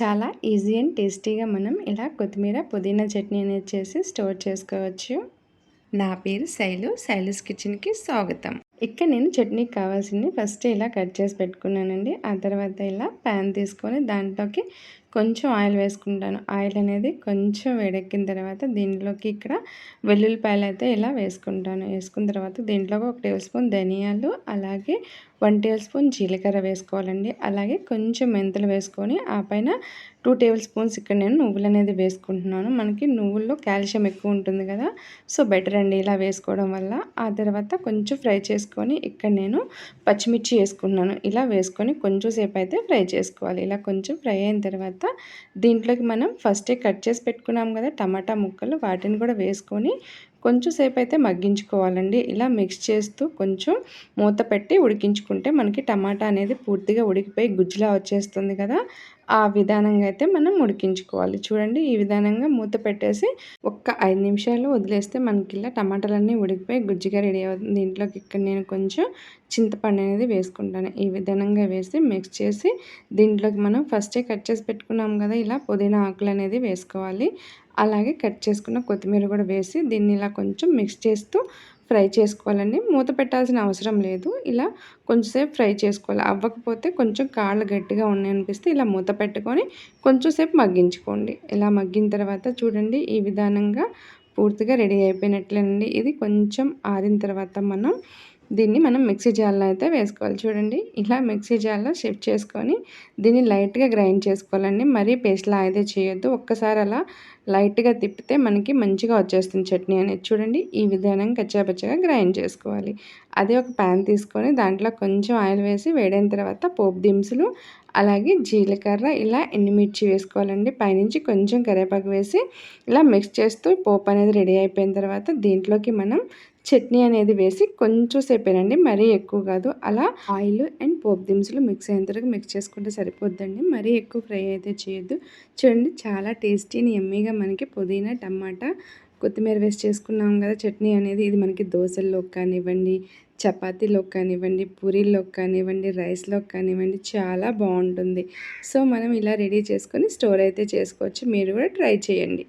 చాలా easy and టేస్టీగా మనం ఇలా కొత్తిమీర పుదీనా చట్నీ అనేది చేసి స్టోర్ చేసుకోవచ్చు. నా పేరు శైలు శైలుస్ కిచెన్కి స్వాగతం. ఇక్కడ నేను చట్నీకి కావాల్సింది ఫస్ట్ ఇలా కట్ చేసి పెట్టుకున్నానండి. ఆ తర్వాత ఇలా ప్యాన్ తీసుకొని దాంట్లోకి కొంచెం ఆయిల్ వేసుకుంటాను. ఆయిల్ అనేది కొంచెం వేడెక్కిన తర్వాత దీంట్లోకి ఇక్కడ వెల్లుల్లిపాయలు అయితే ఇలా వేసుకుంటాను. వేసుకున్న తర్వాత దీంట్లోకి ఒక టేబుల్ స్పూన్ ధనియాలు అలాగే వన్ టేబుల్ స్పూన్ జీలకర్ర వేసుకోవాలండి. అలాగే కొంచెం మెంతులు వేసుకొని ఆ పైన టూ టేబుల్ స్పూన్స్ ఇక్కడ నేను నువ్వులు అనేది వేసుకుంటున్నాను. మనకి నువ్వుల్లో కాల్షియం ఎక్కువ ఉంటుంది కదా సో బెటర్ అండి ఇలా వేసుకోవడం వల్ల. ఆ తర్వాత కొంచెం ఫ్రై చేసుకొని ఇక్కడ నేను పచ్చిమిర్చి వేసుకున్నాను. ఇలా వేసుకొని కొంచెం సేపు అయితే ఫ్రై చేసుకోవాలి. ఇలా కొంచెం ఫ్రై అయిన తర్వాత దీంట్లోకి మనం ఫస్టే కట్ చేసి పెట్టుకున్నాం కదా టమాటా ముక్కలు. వాటిని కూడా వేసుకొని కొంచెం సేపు అయితే మగ్గించుకోవాలండి. ఇలా మిక్స్ చేస్తూ కొంచెం మూత పెట్టి ఉడికించుకుంటే మనకి టమాటా అనేది పూర్తిగా ఉడికిపోయి గుజ్జులా వచ్చేస్తుంది కదా. ఆ విధానంగా అయితే మనం ఉడికించుకోవాలి. చూడండి ఈ విధానంగా మూత పెట్టేసి ఒక్క ఐదు నిమిషాలు వదిలేస్తే మనకి ఇలా టమాటాలన్నీ ఉడికిపోయి గుజ్జుగా రెడీ అవుతుంది. దీంట్లోకి ఇక్కడ నేను కొంచెం చింతపండు అనేది వేసుకుంటాను. ఈ విధానంగా వేసి మిక్స్ చేసి దీంట్లోకి మనం ఫస్టే కట్ చేసి పెట్టుకున్నాం కదా ఇలా పుదీనా ఆకులు అనేది వేసుకోవాలి. అలాగే కట్ చేసుకున్న కొత్తిమీర కూడా వేసి దీన్ని ఇలా కొంచెం మిక్స్ చేస్తూ ఫ్రై చేసుకోవాలండి. మూత పెట్టాల్సిన అవసరం లేదు. ఇలా కొంచెంసేపు ఫ్రై చేసుకోవాలి. అవ్వకపోతే కొంచెం కాళ్ళు గట్టిగా ఉన్నాయి అనిపిస్తే ఇలా మూత పెట్టుకొని కొంచెంసేపు మగ్గించుకోండి. ఇలా మగ్గిన తర్వాత చూడండి ఈ విధానంగా పూర్తిగా రెడీ అయిపోయినట్లేనండి. ఇది కొంచెం ఆరిన తర్వాత మనం దీన్ని మనం మిక్సీ జార్లో అయితే వేసుకోవాలి. చూడండి ఇలా మిక్సీ జార్లో షిఫ్ట్ చేసుకొని దీన్ని లైట్గా గ్రైండ్ చేసుకోవాలండి. మరీ పేస్ట్లా అయితే చేయొద్దు. ఒక్కసారి అలా లైట్గా తిప్పితే మనకి మంచిగా వచ్చేస్తుంది చట్నీ అనేది. చూడండి ఈ విధానం కచ్చాపచ్చగా గ్రైండ్ చేసుకోవాలి. అదే ఒక ప్యాన్ తీసుకొని దాంట్లో కొంచెం ఆయిల్ వేసి వేడైన తర్వాత పోపు దినుసులు అలాగే జీలకర్ర ఇలా ఎండుమిర్చి వేసుకోవాలండి. పైనుంచి కొంచెం కరివేపాకు వేసి ఇలా మిక్స్ చేస్తూ పోపు అనేది రెడీ అయిపోయిన తర్వాత దీంట్లోకి మనం చట్నీ అనేది వేసి కొంచెం సేపేనండి మరీ ఎక్కువ కాదు. అలా ఆయిల్ అండ్ పోపు దినుసులు మిక్స్ అయ్యేంతవరకు మిక్స్ చేసుకుంటే సరిపోద్దండి. మరీ ఎక్కువ ఫ్రై అయితే చేయొద్దు. చూడండి చాలా టేస్టీని ఎమ్మీగా మనకి పుదీనా టమాటా కొత్తిమీర వేసి చేసుకున్నాం కదా చట్నీ అనేది. ఇది మనకి దోశల్లో కానివ్వండి చపాతీలో కానివ్వండి పూరీల్లో కానివ్వండి రైస్లో కానివ్వండి చాలా బాగుంటుంది. సో మనం ఇలా రెడీ చేసుకొని స్టోర్ అయితే చేసుకోవచ్చు. మీరు కూడా ట్రై చేయండి.